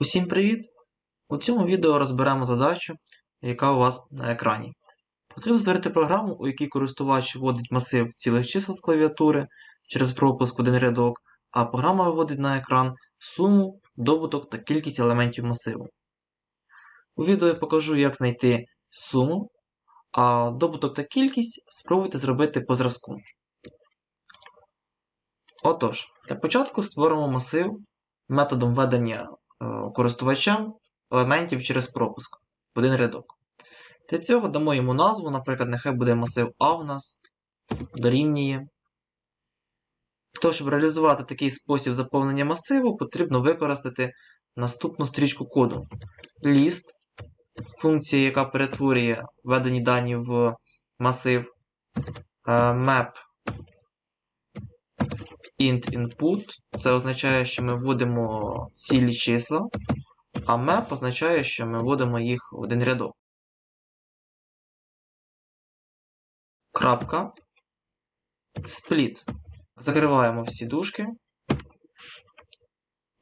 Усім привіт! У цьому відео розберемо задачу, яка у вас на екрані. Потрібно створити програму, у якій користувач вводить масив цілих чисел з клавіатури через пропуск один рядок, а програма виводить на екран суму, добуток та кількість елементів масиву. У відео я покажу, як знайти суму, а добуток та кількість спробуйте зробити по зразку. Отож, для початку створимо масив методом введення е, користувачам елементів через пропуск в один рядок. Для цього дамо йому назву, наприклад, нехай буде масив А в нас дорівнює. Для щоб реалізувати такий спосіб заповнення масиву, потрібно використати наступну стрічку коду. List, функція, яка перетворює введені дані в масив, е, map int input. Це означає, що ми вводимо цілі числа, а map означає, що ми вводимо їх в один рядок. Крапка. Split. Закриваємо всі дужки.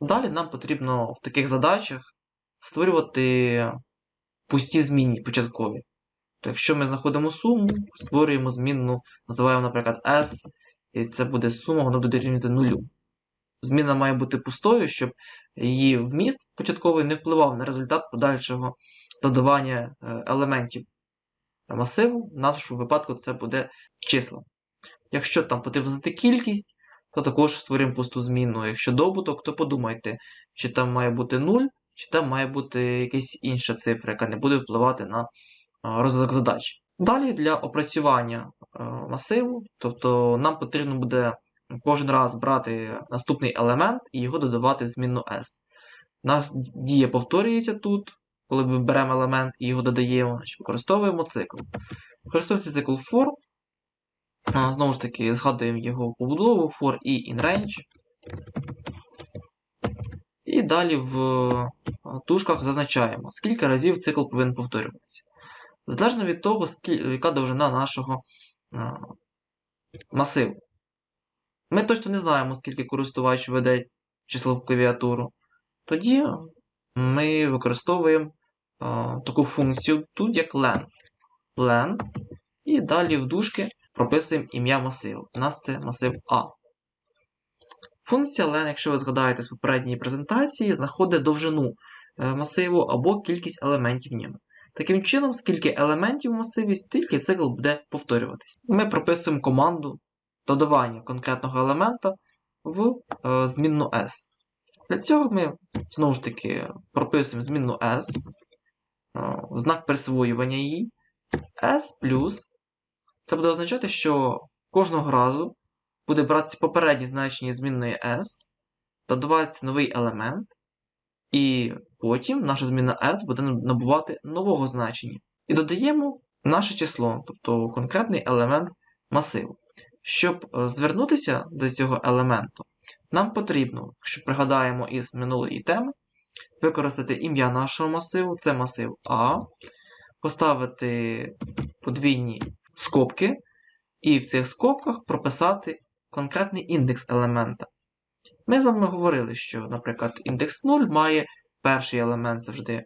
Далі нам потрібно в таких задачах створювати пусті змінні початкові. То якщо ми знаходимо суму, створюємо змінну, називаємо, наприклад, S, і це буде сума, вона буде рівняти нулю. Зміна має бути пустою, щоб її вміст початковий не впливав на результат подальшого додавання е, елементів масиву. В нашому випадку це буде число. Якщо там потрібно знати кількість, то також створюємо пусту зміну. Якщо добуток, то подумайте, чи там має бути 0, чи там має бути якась інша цифра, яка не буде впливати на е, розв'язок задач. Далі для опрацювання е, масиву, тобто нам потрібно буде кожен раз брати наступний елемент і його додавати в змінну S. Нас дія повторюється тут, коли ми беремо елемент і його додаємо, значить використовуємо цикл. Використовується цикл for. Знову ж таки, згадуємо його побудову for і inRange. І далі в тушках зазначаємо, скільки разів цикл повинен повторюватися. Залежно від того, яка довжина нашого масиву. Ми точно не знаємо, скільки користувач веде число в клавіатуру. Тоді ми використовуємо а, таку функцію тут як len. len. І далі в дужки прописуємо ім'я масиву. У нас це масив А. Функція len, якщо ви згадаєте з попередньої презентації, знаходить довжину е, масиву або кількість елементів в ньому. Таким чином, скільки елементів в масиві, стільки цикл буде повторюватися. Ми прописуємо команду додавання конкретного елемента в е, змінну S. Для цього ми знову ж таки прописуємо змінну S, е, знак присвоювання її. S плюс. Це буде означати, що кожного разу буде братися попереднє значення змінної S, додаватися новий елемент, і потім наша зміна S буде набувати нового значення. І додаємо наше число, тобто конкретний елемент масиву. Щоб е, звернутися до цього елементу, нам потрібно, якщо пригадаємо із минулої теми, використати ім'я нашого масиву, це масив А, поставити подвійні скобки, і в цих скобках прописати конкретний індекс елемента. Ми з вами говорили, що, наприклад, індекс 0 має перший елемент завжди е,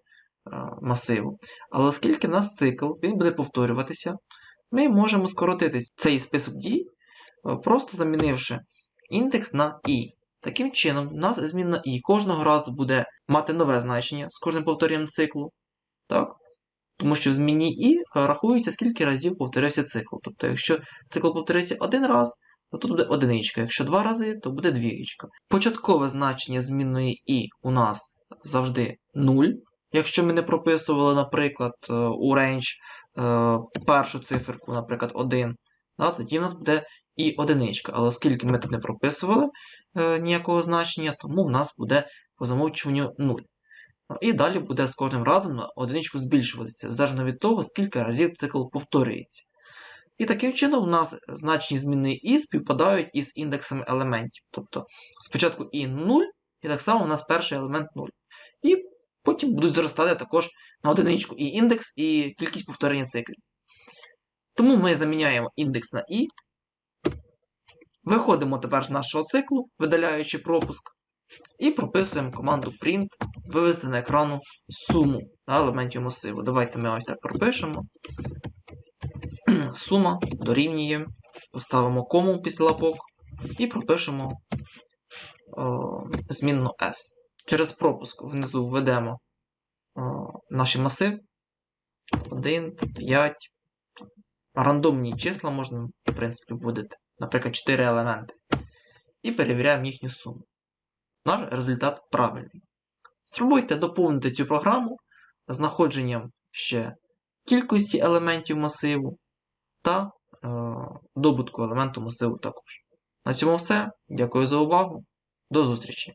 масиву. Але оскільки в нас цикл, він буде повторюватися, ми можемо скоротити цей список дій, е, просто замінивши індекс на і. Таким чином, у нас змінна і кожного разу буде мати нове значення з кожним повторенням циклу. Так? Тому що в зміні і рахується, скільки разів повторився цикл. Тобто, якщо цикл повторився один раз, то тут буде одиничка. Якщо два рази, то буде двієчка. Початкове значення змінної і у нас завжди 0. Якщо ми не прописували, наприклад, е, у range е, першу циферку, наприклад, 1, да, тоді в нас буде і одиничка. Але оскільки ми тут не прописували е, ніякого значення, тому в нас буде по замовчуванню 0. І далі буде з кожним разом на одиничку збільшуватися, залежно від того, скільки разів цикл повторюється. І таким чином у нас значення змінної і співпадають із індексами елементів. Тобто спочатку і 0, і так само у нас перший елемент 0. І потім будуть зростати також на одиничку і індекс, і кількість повторення циклів. Тому ми заміняємо індекс на і. Виходимо тепер з нашого циклу, видаляючи пропуск І прописуємо команду print, вивести на екрану суму да, елементів масиву. Давайте ми ось так пропишемо. Сума дорівнює. Поставимо кому після лапок і пропишемо о, змінну S. Через пропуск внизу введемо о, наш масив. 1, 5. Рандомні числа можна, в принципі, вводити. Наприклад, 4 елементи. І перевіряємо їхню суму. Наш результат правильний. Спробуйте доповнити цю програму знаходженням ще кількості елементів масиву та е, добутку елементу масиву також. На цьому все. Дякую за увагу. До зустрічі!